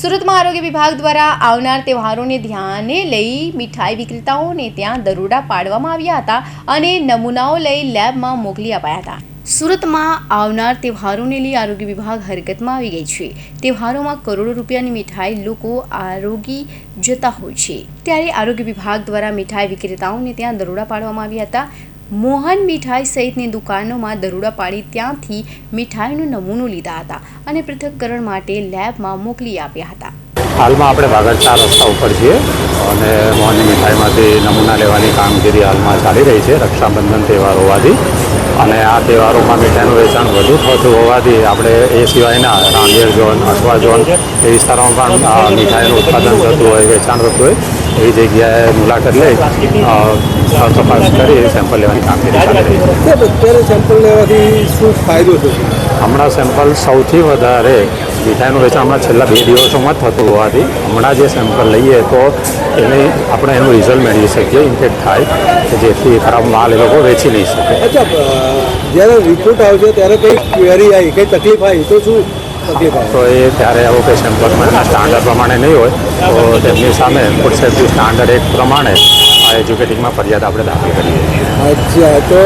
સુરતમાં આરોગ્ય વિભાગ દ્વારા આવનાર તહેવારોને ધ્યાને લઈ મીઠાઈ વિક્રેતાઓને ત્યાં દરોડા પાડવામાં આવ્યા હતા અને નમૂનાઓ લઈ લેબમાં મોકલી અપાયા હતા. સુરતમાં આવનાર તહેવારોને લઈ આરોગ્ય વિભાગ હરકતમાં આવી ગઈ છે. તહેવારોમાં કરોડો રૂપિયાની મીઠાઈ લોકો આરોગી જતા હોય છે. ત્યારે આરોગ્ય વિભાગ દ્વારા મીઠાઈ વિક્રેતાઓને ત્યાં દરોડા પાડવામાં આવ્યા હતા. મોહન મીઠાઈ સહિતની દુકાનોમાં દરોડા પાડી ત્યાંથી મીઠાઈનો નમૂનો લીધા હતા અને પૃથક્કરણ માટે લેબમાં મોકલી આપ્યા હતા. હાલમાં આપણે વાગડતા રસ્તા ઉપર છીએ અને મોહનની મીઠાઈમાંથી નમૂના લેવાની કામગીરી હાલમાં ચાલી રહી છે, રક્ષાબંધન તહેવાર હોવાથી. અને આ તહેવારોમાં મીઠાઈનું વેચાણ વધુ થતું હોવાથી આપણે એ સિવાયના રાંદેર ઝોન, અઠવા ઝોન એ વિસ્તારોમાં પણ મીઠાઈનું ઉત્પાદન થતું હોય, વેચાણ થતું હોય, એવી જગ્યાએ મુલાકાત લઈ તપાસ કરી સેમ્પલ લેવાની કામગીરી ચાલી અત્યારે સેમ્પલ લેવાથી શું ફાયદો થશે? હમણાં સેમ્પલ સૌથી વધારે મીઠાઈનું વેચાણ હમણાં છેલ્લા બે દિવસોમાં જ થતું હોવાથી હમણાં જે સેમ્પલ લઈએ તો એને આપણે એનું રિઝલ્ટ મેળવી શકીએ. ઇન્ફેક્ટ થાય કે જેથી ખરાબ માલ એ લોકો વેચી નહીં શકે. અચ્છા જ્યારે રિપોર્ટ આવશે ત્યારે કંઈ ક્વેરી આવી કંઈ તકલીફ આવી? તો શું તો એ ત્યારે આવું કે સેમ્પલમાં સ્ટાન્ડર્ડ પ્રમાણે નહીં હોય. તો તેમની સામે ફૂડ સેફ્ટી સ્ટાન્ડર્ડ એક પ્રમાણે એજ્યુકેટિંગમાં ફરિયાદ આપણે દાખલ કરીએ છીએ. અચ્છા તો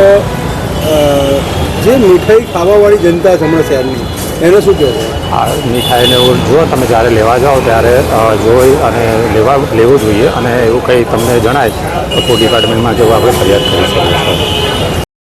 જે મીઠાઈ ખાવાવાળી જનતા છે હમણાં શહેરની એને શું કહેવું આ મીઠાઈને એવું જો તમે જ્યારે લેવા જાઓ ત્યારે જોઈ અને લેવા લેવું જોઈએ અને એવું કંઈ તમને જણાય તો ફૂડ ડિપાર્ટમેન્ટમાં જેવું આપણે ફરિયાદ કરી શકીએ છીએ.